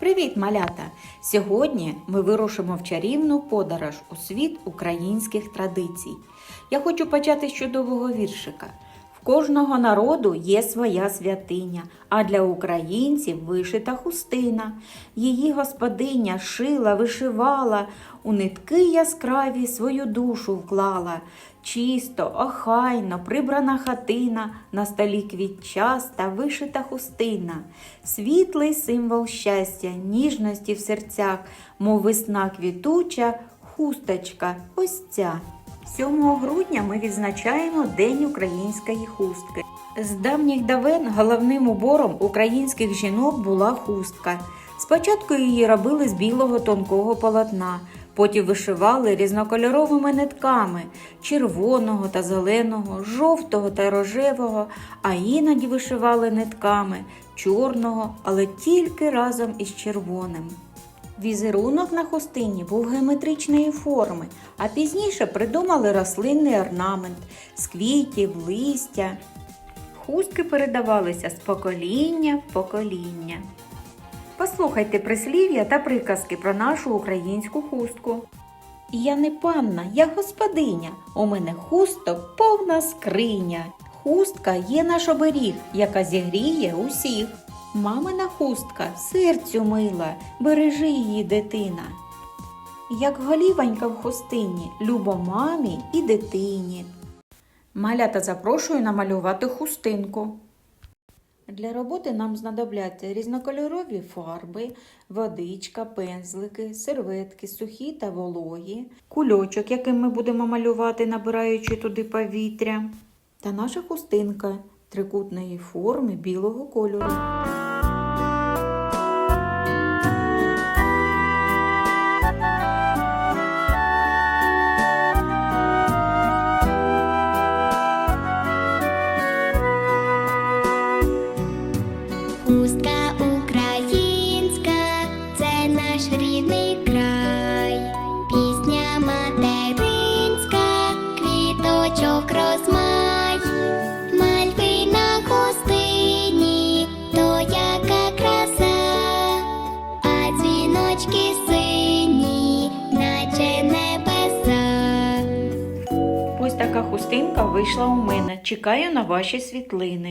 Привіт, малята! Сьогодні ми вирушимо в чарівну подорож у світ українських традицій. Я хочу почати з чудового віршика. Кожного народу є своя святиня, а для українців вишита хустина. Її господиня шила, вишивала, у нитки яскраві свою душу вклала. Чисто, охайно, прибрана хатина, на столі квітчаста, вишита хустина, світлий символ щастя, ніжності в серцях, мов весна квітуча, хусточка, ось ця. 7 грудня ми відзначаємо День української хустки. З давніх давен головним убором українських жінок була хустка. Спочатку її робили з білого тонкого полотна, потім вишивали різнокольоровими нитками червоного та зеленого, жовтого та рожевого, а іноді вишивали нитками чорного, але тільки разом із червоним. Візерунок на хустині був геометричної форми, а пізніше придумали рослинний орнамент з квітів, листя. Хустки передавалися з покоління в покоління. Послухайте прислів'я та приказки про нашу українську хустку. Я не панна, я господиня. У мене хусток повна скриня. Хустка є наш оберіг, яка зігріє усіх. Мамина хустка серцю мила, бережи її дитина. Як голівонька в хустині, любо мамі і дитині. Малята запрошую намалювати хустинку. Для роботи нам знадобляться різнокольорові фарби, водичка, пензлики, серветки, сухі та вологі, кульочок, яким ми будемо малювати, набираючи туди повітря, та наша хустинка трикутної форми білого кольору. Хустка хустинка вийшла у мене. Чекаю на ваші світлини.